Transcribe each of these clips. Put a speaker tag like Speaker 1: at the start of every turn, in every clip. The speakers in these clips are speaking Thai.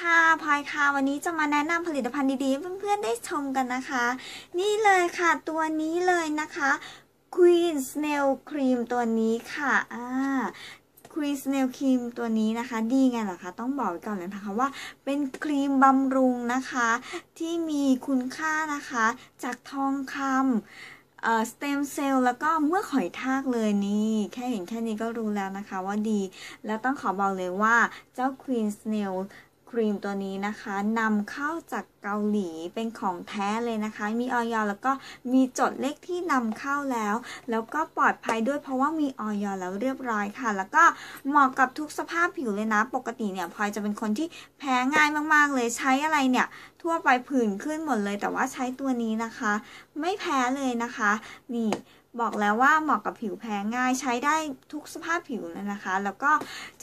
Speaker 1: ค่ะพลอยค่ะวันนี้จะมาแนะนำผลิตภัณฑ์ดีๆเพื่อนๆได้ชมกันนะคะ นี่เลยค่ะตัวนี้เลยนะคะ Queen Snail Cream ตัวนี้ค่ะอ่า Queen Snail Cream ตัวนี้นะคะ ดีไงเหรอคะ ต้องบอกไว้ก่อนเลยนะคะว่าเป็นครีมบำรุงนะคะ ที่มีคุณค่านะคะ จากทองคำเอ่อสเต็มเซลล์แล้วก็เมื่อหอยทากเลยนี่ แค่เห็นแค่นี้ก็รู้แล้วนะคะว่าดี แล้วต้องขอบอกเลยว่าเจ้า Queen Snail ครีมตัวนี้นะคะนำเข้าจากเกาหลีเป็นของแท้เลยนะคะ มีออยแล้วก็มีจดเลขที่นำเข้าแล้ว แล้วก็ปลอดภัยด้วยเพราะว่ามีออยแล้วเรียบร้อยค่ะ แล้วก็เหมาะกับทุกสภาพผิวเลยนะ ปกติเนี่ยพลอยจะเป็นคนที่แพ้ง่ายมากๆ เลยใช้อะไรเนี่ย ทั่วไปผื่นขึ้นหมดเลย แต่ว่าใช้ตัวนี้นะคะ ไม่แพ้เลยนะคะ นี่ บอกแล้วว่าเหมาะกับผิวแพ้ง่ายใช้ได้ทุกสภาพผิวเลยนะคะ แล้วก็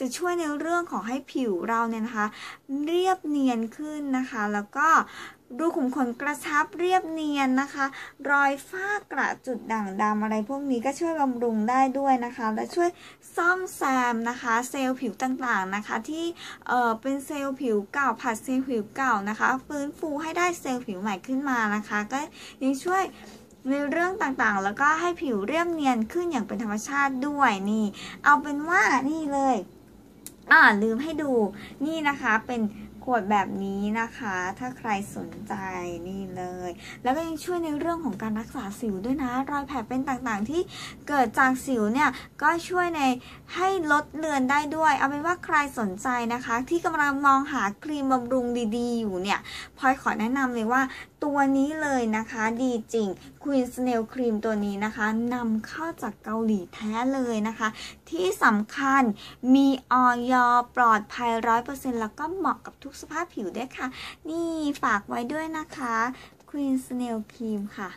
Speaker 1: จะช่วยในเรื่องของให้ผิวเราเนี่ยนะคะ เรียบเนียนขึ้นนะคะ แล้วก็รูขุมขนกระชับเรียบเนียนนะคะ รอยฝ้ากระจุดด่างดำอะไรพวกนี้ก็ช่วยบำรุงได้ด้วยนะคะ และช่วยซ่อมแซมนะคะ เซลล์ผิวต่างๆนะคะ ที่เอ่อเป็นเซลล์ผิวเก่าผัดเซลล์ผิวเก่านะคะ ฟื้นฟูให้ได้เซลล์ผิวใหม่ขึ้นมานะคะ ก็ยังช่วย ในเรื่องต่างๆ แล้วก็ให้ผิวเรียบเนียนขึ้นอย่างเป็นธรรมชาติด้วยนี่ เอาเป็นว่านี่เลย อ่าลืมให้ดูนี่นะคะเป็นขวดแบบนี้นะคะ ถ้าใครสนใจนี่เลย แล้วก็ยังช่วยในเรื่องของการรักษาสิวด้วยนะ รอยแผลเป็นต่างๆที่เกิดจากสิวเนี่ย ก็ช่วยในให้ลดเลือนได้ด้วย เอาเป็นว่าใครสนใจนะคะ ที่กำลังมองหาครีมบำรุงดีๆ อยู่เนี่ยพลอยขอแนะนำเลยว่าตัวนี้เลยนะคะดีจริง Queen Snail Cream ตัวนี้นะคะนำเข้าจากเกาหลีแท้เลยนะคะ ที่สำคัญมีออยปลอดภัยร้อยเปอร์เซ็นต์แล้วก็เหมาะกับทุกสภาพผิวด้ค่ะ นี่ฝากไว้ด้วยนะคะ Queen Snail Cream ค่ะ